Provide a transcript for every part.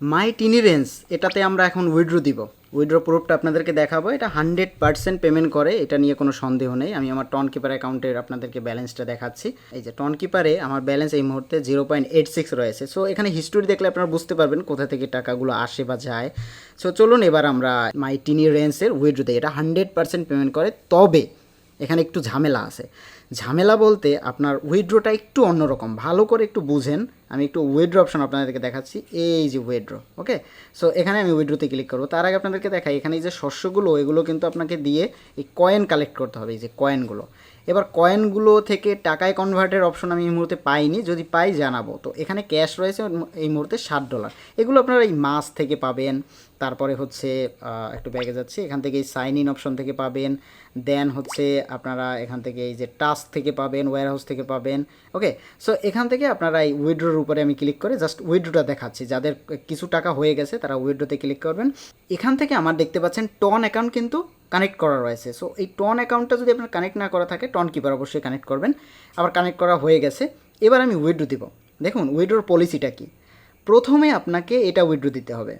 মাই টিনি range এটাতে আমরা এখন উইড্রো দিব। উইড্রো প্রুফটা আপনাদেরকে দেখাবো। এটা হান্ড্রেড পার্সেন্ট পেমেন্ট করে, এটা নিয়ে কোনো সন্দেহ নেই। আমি আমার টন কিপার অ্যাকাউন্টের আপনাদেরকে ব্যালেন্সটা দেখাচ্ছি। এই যে টন কিপারে আমার ব্যালেন্স এই মুহূর্তে জিরো পয়েন্ট এইট সিক্স রয়েছে। সো এখানে হিস্টোরি দেখলে আপনারা বুঝতে পারবেন কোথা থেকে টাকাগুলো আসে বা যায়। সো চলুন এবার আমরা মাই টিনি রেঞ্জের উইড্রো দিই। এটা হান্ড্রেড পার্সেন্ট পেমেন্ট করে, তবে এখানে একটু ঝামেলা আছে। ঝামেলা বলতে আপনার উইড্রোটা একটু অন্যরকম। ভালো করে একটু বুঝেন। আমি একটু উইড্রো অপশন আপনাদেরকে দেখাচ্ছি। এই যে উইড্রো ওকে সো এখানে আমি উইড্রোতে ক্লিক করব। তার আগে আপনাদেরকে দেখাই, এখানে এই যে শস্যগুলো, এগুলো কিন্তু আপনাকে দিয়ে এই কয়েন কালেক্ট করতে হবে, এই যে কয়েনগুলো এবার কয়েনগুলো থেকে টাকায় কনভার্টের অপশন আমি এই মুহূর্তে পাইনি, যদি পাই জানাব। তো এখানে ক্যাশ রয়েছে, এই মুহূর্তে ষাট ডলার এগুলো আপনারা এই মাস থেকে পাবেন। তারপরে হচ্ছে একটু ব্যাগে যাচ্ছি। এখান থেকে এই সাইন ইন অপশন থেকে পাবেন। দেন হচ্ছে আপনারা এখান থেকে এই যে টাস্ক থেকে পাবেন ওয়্যার হাউস থেকে পাবেন। ওকে সো এখান থেকে আপনারা এই উইড্রোর উপরে আমি ক্লিক করে জাস্ট উইড্রোটা দেখাচ্ছি। যাদের কিছু টাকা হয়ে গেছে, তারা উইড্রোতে ক্লিক করবেন। এখান থেকে আমার দেখতে পাচ্ছেন টন অ্যাকাউন্ট কিন্তু কানেক্ট করা রয়েছে। সো এই টন অ্যাকাউন্টটা যদি আপনার কানেক্ট না করা থাকে টন কিপার অবশ্যই কানেক্ট করবেন। আবার কানেক্ট করা হয়ে গেছে। এবার আমি উইড্রো দিব। দেখুন উইড্রোর পলিসিটা কি? প্রথমে আপনাকে এটা উইড্রো দিতে হবে।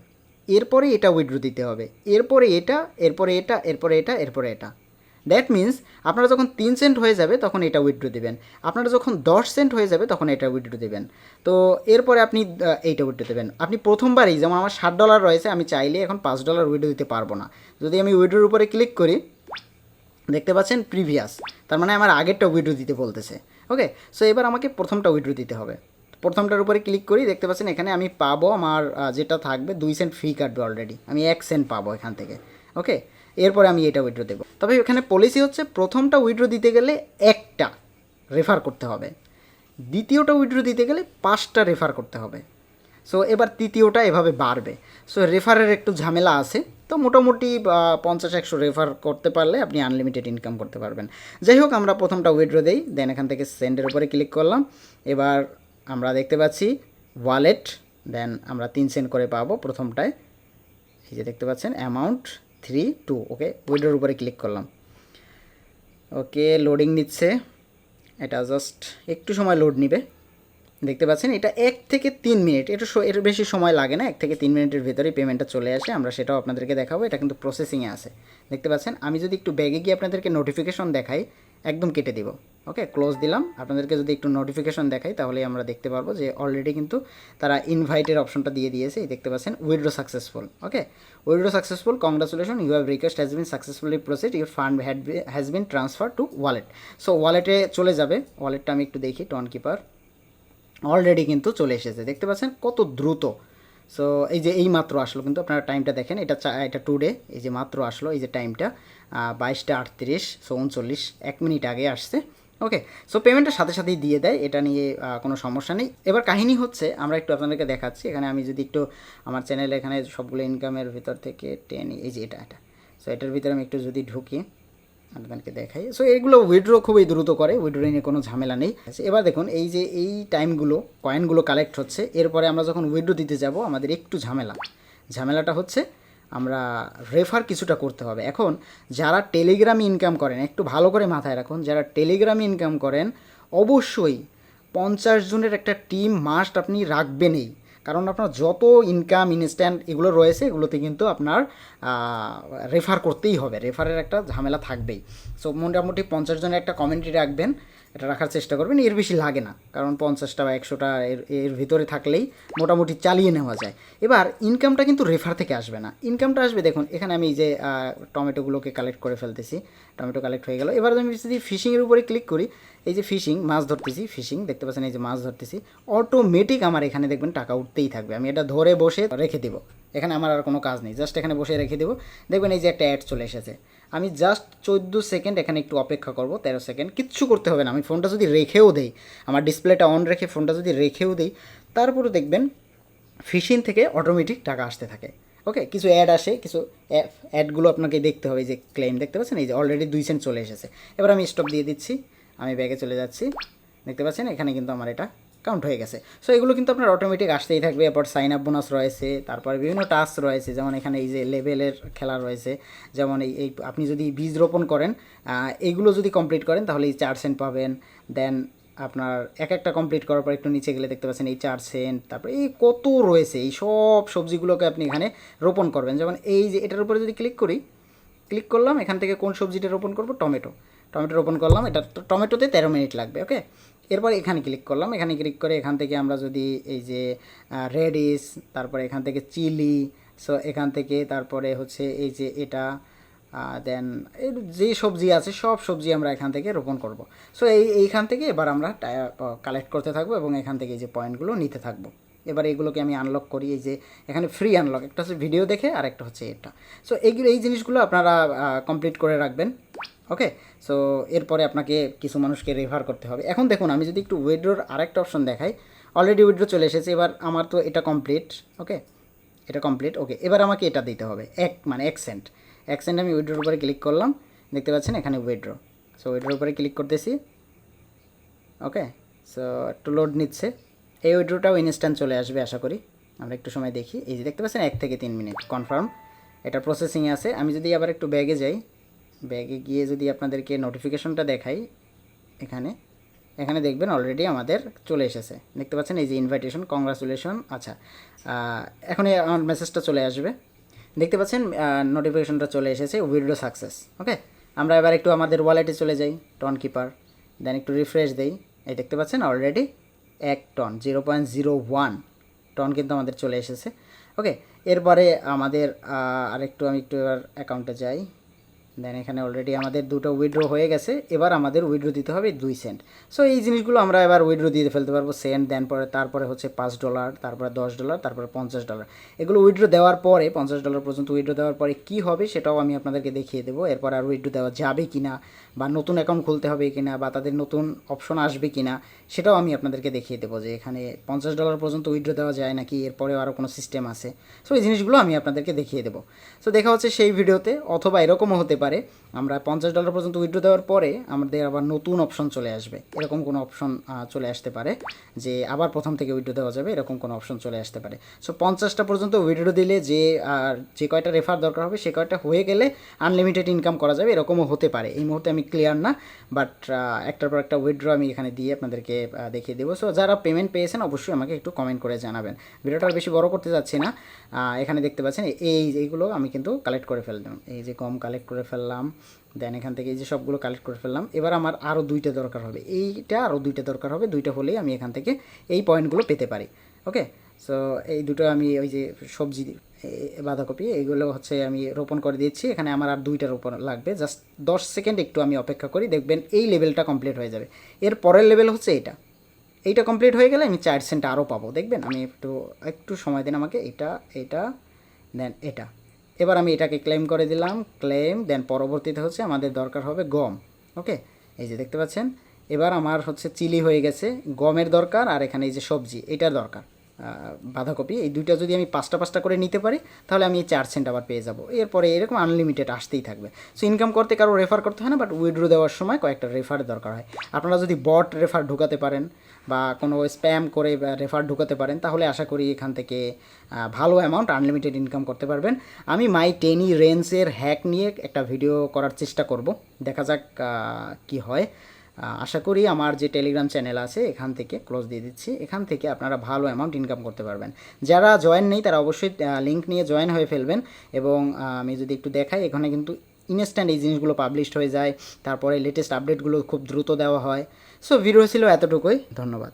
এরপরে এটা উইড্রো দিতে হবে। এরপরে এটা এরপরে এটা এরপরে এটা এরপরে এটা। দ্যাট মিন্স আপনারা যখন তিন সেন্ট হয়ে যাবে, তখন এটা উইড্রো দেবেন। আপনারা যখন দশ সেন্ট হয়ে যাবে, তখন এটা উইড্রো দেবেন। তো, এরপরে আপনি এইটা উইড্রো দেবেন। আপনি প্রথমবারই, যেমন আমার ষাট ডলার রয়েছে, আমি চাইলে এখন পাঁচ ডলার উইড্রো দিতে পারব না। যদি আমি উইড্রোর উপরে ক্লিক করি, দেখতে পাচ্ছেন প্রিভিয়াস তার মানে আমার আগেরটা উইড্রো দিতে বলতেছে। ওকে সো এবার আমাকে প্রথমটা উইড্রো দিতে হবে। প্রথমটার উপরে ক্লিক করি, দেখতে পাচ্ছেন এখানে আমি পাবো আমার যেটা থাকবে, দুই সেন্ট ফ্রি কাটবে অলরেডি আমি এক সেন্ট পাবো এখান থেকে। ওকে এরপরে আমি এটা উইড্রো দেবো। তবে এখানে পলিসি হচ্ছে প্রথমটা উইড্রো দিতে গেলে একটা রেফার করতে হবে। দ্বিতীয়টা উইড্রো দিতে গেলে পাঁচটা রেফার করতে হবে। সো এবার তৃতীয়টা এভাবে বাড়বে। সো রেফারের একটু ঝামেলা আছে। তো মোটামুটি পঞ্চাশ, একশো রেফার করতে পারলে আপনি আনলিমিটেড ইনকাম করতে পারবেন। যাই হোক, আমরা প্রথমটা উইড্রো দেই দেন এখান থেকে সেন্ডের উপরে ক্লিক করলাম। এবার আমরা দেখতে পাচ্ছি ওয়ালেট দেন আমরা তিন সেন্ট করে পাবো প্রথমটায়। এই যে দেখতে পাচ্ছেন অ্যামাউন্ট থ্রি টু ওকে উইডোর উপরে ক্লিক করলাম। ওকে লোডিং নিচ্ছে। এটা জাস্ট একটু সময় লোড নিবে। দেখতে পাচ্ছেন, এটা এক থেকে তিন মিনিট। এটা এর বেশি সময় লাগে না, এক থেকে তিন মিনিটের ভেতরেই পেমেন্টটা চলে আসে। আমরা সেটাও আপনাদেরকে দেখাবো। এটা কিন্তু প্রসেসিংয়ে আছে। দেখতে পাচ্ছেন, আমি যদি একটু ব্যাগে গিয়ে আপনাদেরকে নোটিফিকেশন দেখাই একদম কেটে দিব। ওকে ক্লোজ দিলাম। আপনাদেরকে যদি একটু নোটিফিকেশন দেখাই তাহলে আমরা দেখতে পারব যে অলরেডি কিন্তু তারা ইনভাইটের অপশনটা দিয়ে দিয়েছে। দেখতে পাচ্ছেন withdraw successful okay withdraw successful congratulation you have request has been successfully proceed your fund had has been transfer to wallet so ওয়ালেটে চলে যাবে। ওয়ালেটটা আমি একটু দেখি টন কিপার অলরেডি কিন্তু চলে এসেছে। দেখতে পাচ্ছেন, কত দ্রুত। সো এই যে এই মাত্র আসলো, কিন্তু আপনারা টাইমটা দেখেন, এটা এটা টুডে এই যে মাত্র আসলো, এই যে টাইমটা বাইশটা আটত্রিশ সো উনচল্লিশ, এক মিনিট আগে আসছে ওকে সো পেমেন্টের সাথে সাথেই দিয়ে দেয়, এটা নিয়ে কোনো সমস্যা নেই। এবার কাহিনী হচ্ছে, আমরা একটু আপনাদেরকে দেখাচ্ছি, এখানে আমি যদি একটু আমার চ্যানেলে এখানে সবগুলো ইনকামের ভিতর থেকে টেনে এই যে এটা এটা। সো এটার ভিতরে আমি একটু যদি ঢুকি আপনাদেরকে দেখাই। সো এগুলো উইড্রো খুবই দ্রুত করে উইড্রো নিয়ে কোনো ঝামেলা নেই। আচ্ছা, এবার দেখুন এই যে এই টাইমগুলো কয়েনগুলো কালেক্ট হচ্ছে এরপরে আমরা যখন উইড্রো দিতে যাব আমাদের একটু ঝামেলা। ঝামেলাটা হচ্ছে আমরা রেফার কিছুটা করতে হবে। এখন যারা টেলিগ্রামে ইনকাম করেন একটু ভালো করে মাথায় রাখুন যারা টেলিগ্রামে ইনকাম করেন অবশ্যই পঞ্চাশ জনের একটা টিম মাস্ট আপনি রাখবেনই। কারণ আপনার যত ইনকাম ইনস্ট্যান্ট এগুলো রয়েছে, এগুলোতে কিন্তু আপনার রেফার করতেই হবে। রেফারের একটা ঝামেলা থাকবেই। সো মোটামুটি পঞ্চাশ জনের একটা কমিউনিটি রাখবেন। এটা রাখার চেষ্টা করবেন, এর বেশি লাগে না। কারণ পঞ্চাশটা বা একশোটা এর এর ভিতরে থাকলেই মোটামুটি চালিয়ে নেওয়া যায়। এবার ইনকামটা কিন্তু রেফার থেকে আসবে না। ইনকামটা আসবে, দেখুন, এখানে আমি যে টমেটোগুলোকে কালেক্ট করে ফেলতেছি। টমেটো কালেক্ট হয়ে গেল। এবার আমি যদি ফিশিংয়ের উপরে ক্লিক করি, এই যে ফিশিং মাছ ধরতেছি ফিশিং দেখতে পাচ্ছেন এই যে মাছ ধরতেছি। অটোমেটিক আমার এখানে দেখবেন টাকা উঠতেই থাকবে। আমি এটা ধরে বসে রেখে দেবো। এখানে আমার আর কোনো কাজ নেই। জাস্ট এখানে বসে রেখে দেবো। দেখবেন এই যে একটা অ্যাড চলে এসেছে। আমি জাস্ট চোদ্দ সেকেন্ড এখানে একটু অপেক্ষা করব, তেরো সেকেন্ড কিচ্ছু করতে হবে না, আমি ফোনটা যদি রেখেও দেই, আমার ডিসপ্লেটা অন রেখে ফোনটা যদি রেখেও দিই, তারপরে দেখবেন ফিশিং থেকে অটোমেটিক টাকা আসতে থাকে। ওকে কিছু অ্যাড আসে, কিছু অ্যাডগুলো আপনাকে দেখতে হবে যে ক্লেম দেখতে পাচ্ছেন? এই যে অলরেডি দুই সেন্ট চলে এসেছে। এবার আমি স্টপ দিয়ে দিচ্ছি, আমি ব্যাগে চলে যাচ্ছি। দেখতে পাচ্ছেন? এখানে কিন্তু আমার এটা কাউন্ট হয়ে গেছে। সো এগুলো কিন্তু আপনার অটোমেটিক আসতেই থাকবে। এরপর সাইন আপ বোনাস রয়েছে, তারপরে বিভিন্ন টাস্ক রয়েছে, যেমন এখানে এই যে লেভেলের খেলা রয়েছে, যেমন এই এই আপনি যদি বীজ রোপণ করেন এইগুলো যদি কমপ্লিট করেন, তাহলে এই চার সেন্ট পাবেন। দেন আপনার এক একটা কমপ্লিট করার পর একটু নিচে গেলে দেখতে পাচ্ছেন এই চার সেন্ট তারপরে এই কত রয়েছে, এই সব সবজিগুলোকে আপনি এখানে রোপণ করবেন। যেমন এই যে এটার উপরে যদি ক্লিক করি ক্লিক করলাম, এখান থেকে কোন সবজিটা রোপণ করব? টমেটো। টমেটো রোপণ করলাম, এটা তো টমেটোতে তেরো মিনিট লাগবে ওকে এরপর এখানে ক্লিক করলাম। এখানে ক্লিক করে এখান থেকে আমরা যদি এই যে রেডিস তারপরে এখান থেকে চিলি সো এখান থেকে তারপরে হচ্ছে এই যে এটা দেন এর যে সবজি আছে, সব সবজি আমরা এখান থেকে রোপণ করব। সো এই, এইখান থেকে এবার আমরা কালেক্ট করতে থাকব এবং এখান থেকে এই যে পয়েন্টগুলো নিতে থাকব। এবার এগুলোকে আমি আনলক করি, এই যে এখানে ফ্রি আনলক একটা হচ্ছে ভিডিও দেখে আর একটা হচ্ছে এটা। সো এইগুলো এই জিনিসগুলো আপনারা কমপ্লিট করে রাখবেন। ওকে সো এরপরে আপনাকে কিছু মানুষকে রেফার করতে হবে। এখন দেখুন, আমি যদি একটু উইড্রোর আরেকটা অপশন দেখাই। অলরেডি উইড্রো চলে এসেছে, এবার আমার তো এটা কমপ্লিট ওকে এটা কমপ্লিট ওকে এবার আমাকে এটা দিতে হবে। এক মানে এক সেন্ট এক সেন্ট আমি উইড্রোর উপরে ক্লিক করলাম, দেখতে পাচ্ছেন এখানে উইড্রো সো উইড্রোর উপরে ক্লিক করতেছি ওকে সো একটু লোড নিচ্ছে। এই উইড্রোটাও ইনস্ট্যান্ট চলে আসবে, আশা করি। আমরা একটু সময় দেখি। এই যে দেখতে পাচ্ছেন, এক থেকে তিন মিনিট কনফার্ম এটা প্রসেসিংয়ে আছে। আমি যদি আবার একটু ব্যাগে যাই ব্যাগে গিয়ে যদি আপনাদেরকে নোটিফিকেশনটা দেখাই, এখানে এখানে দেখবেন অলরেডি আমাদের চলে এসেছে। দেখতে পাচ্ছেন এই যে ইনভাইটেশন কংগ্রাচুলেশন আচ্ছা এখন আমার মেসেজটা চলে আসবে। দেখতে পাচ্ছেন নোটিফিকেশনটা চলে এসেছে উইডো সাকসেস ওকে আমরা এবার একটু আমাদের ওয়ালেটে চলে যাই টন কিপার দেন একটু রিফ্রেশ দেই। এই দেখতে পাচ্ছেন অলরেডি এক ton zero point zero one ton কিন্তু আমাদের চলে এসেছে ওকে এরপরে আমাদের আরেকটু আমি একটু এবার অ্যাকাউন্টে যাই। দেন এখানে অলরেডি আমাদের দুটো উইড্রো হয়ে গেছে, এবার আমাদের উইড্রো দিতে হবে দুই সেন্ট সো এই জিনিসগুলো আমরা এবার উইড্রো দিয়ে ফেলতে পারব সেন্ট দেন পরে তারপরে হচ্ছে পাঁচ ডলার তারপরে দশ ডলার তারপরে পঞ্চাশ ডলার এগুলো উইড্রো দেওয়ার পরে, পঞ্চাশ ডলার পর্যন্ত উইড্রো দেওয়ার পরে কী হবে সেটাও আমি আপনাদেরকে দেখিয়ে দেবো। এরপর আর উইড্রো দেওয়া যাবে কি না বা নতুন অ্যাকাউন্ট খুলতে হবে কি না বা তাদের নতুন অপশন আসবে কি না সেটাও আমি আপনাদেরকে দেখিয়ে দেবো যে এখানে পঞ্চাশ ডলার পর্যন্ত উইড্রো দেওয়া যায় নাকি, এরপরেও আরও কোনো সিস্টেম আছে। সো এই জিনিসগুলো আমি আপনাদেরকে দেখিয়ে দেবো। সো দেখা হচ্ছে সেই ভিডিওতে অথবা এরকমও হতে পারে। আমরা পঞ্চাশ ডলার পর্যন্ত উইড্রো দেওয়ার পরে আমাদের আবার নতুন অপশন চলে আসবে। এরকম কোনো অপশন চলে আসতে পারে যে আবার প্রথম থেকে উইড্রো দেওয়া যাবে, এরকম কোনো অপশন চলে আসতে পারে। সো পঞ্চাশটা পর্যন্ত উইড্রো দিলে যে যে কয়টা রেফার দরকার হবে, সে কয়টা হয়ে গেলে আনলিমিটেড ইনকাম করা যাবে, এরকমও হতে পারে। এই মুহূর্তে আমি ক্লিয়ার না বাট একটার পর একটা উইড্রো আমি এখানে দিয়ে আপনাদেরকে দেখিয়ে দেবো। সো যারা পেমেন্ট পেয়েছেন, অবশ্যই আমাকে একটু কমেন্ট করে জানাবেন। ভিডিওটা বেশি বড় করতে যাচ্ছি না। এখানে দেখতে পাচ্ছেন, এই এইগুলো আমি কিন্তু কালেক্ট করে ফেললাম। এই যে কম কালেক্ট করে ফেললাম দেন এখান থেকে এই যে সবগুলো কালেক্ট করে ফেললাম, এবার আমার আরও দুইটা দরকার হবে। এইটা আরও দুইটা দরকার হবে, দুইটা হলেই আমি এখান থেকে এই পয়েন্টগুলো পেতে পারি ওকে সো এই দুটো আমি ওই যে সবজি বাঁধাকপি এইগুলো হচ্ছে আমি রোপণ করে দিচ্ছি এখানে আমার আর দুইটা রোপণ লাগবে জাস্ট দশ সেকেন্ড একটু আমি অপেক্ষা করি, দেখবেন এই লেভেলটা কমপ্লিট হয়ে যাবে। এর পরের লেভেল হচ্ছে এটা এইটা কমপ্লিট হয়ে গেলে আমি চার সেন্ট আরও পাবো, দেখবেন? আমি একটু একটু সময় দিন আমাকে এটা এটা দেন এটা। এবার আমি এটাকে ক্লেম করে দিলাম ক্লেম দেন পরবর্তীতে হচ্ছে আমাদের দরকার হবে গম ওকে এই যে দেখতে পাচ্ছেন, এবার আমার হচ্ছে চিলি হয়ে গেছে, গমের দরকার আর এখানে এই যে সবজি, এটার দরকার। বাঁধাকপি, এই দুইটা যদি আমি পাঁচটা পাঁচটা করে নিতে পারি, তাহলে আমি এই চার সেন্ট আবার পেয়ে যাব। এরপরে এরকম আনলিমিটেড আসতেই থাকবে। সো ইনকাম করতে কারও রেফার করতে হয় না বাট উইড্রো দেওয়ার সময় কয়েকটা রেফারের দরকার হয়। আপনারা যদি বট রেফার ঢুকাতে পারেন, বা কোনো স্প্যাম করে রেফার ঢুকাতে পারেন, তাহলে আশা করি এখান থেকে ভালো অ্যামাউন্ট আনলিমিটেড ইনকাম করতে পারবেন। আমি মাই টেনি রেঞ্জের হ্যাক নিয়ে একটা ভিডিও করার চেষ্টা করব। দেখা যাক কি হয়। আশা করি আমার যে টেলিগ্রাম চ্যানেল আছে, এখান থেকে ক্লোজ দিয়ে দিচ্ছি। এখান থেকে আপনারা ভালো অ্যামাউন্ট ইনকাম করতে পারবেন। যারা জয়েন নেই, তারা অবশ্যই লিঙ্ক নিয়ে জয়েন হয়ে ফেলবেন এবং আমি যদি একটু দেখাই, এখানে কিন্তু ইনস্ট্যান্ট এই জিনিসগুলো পাবলিশড হয়ে যায়। তারপরে লেটেস্ট আপডেটগুলো খুব দ্রুত দেওয়া হয়। সো ভিডিও ছিল এতটুকুই। ধন্যবাদ।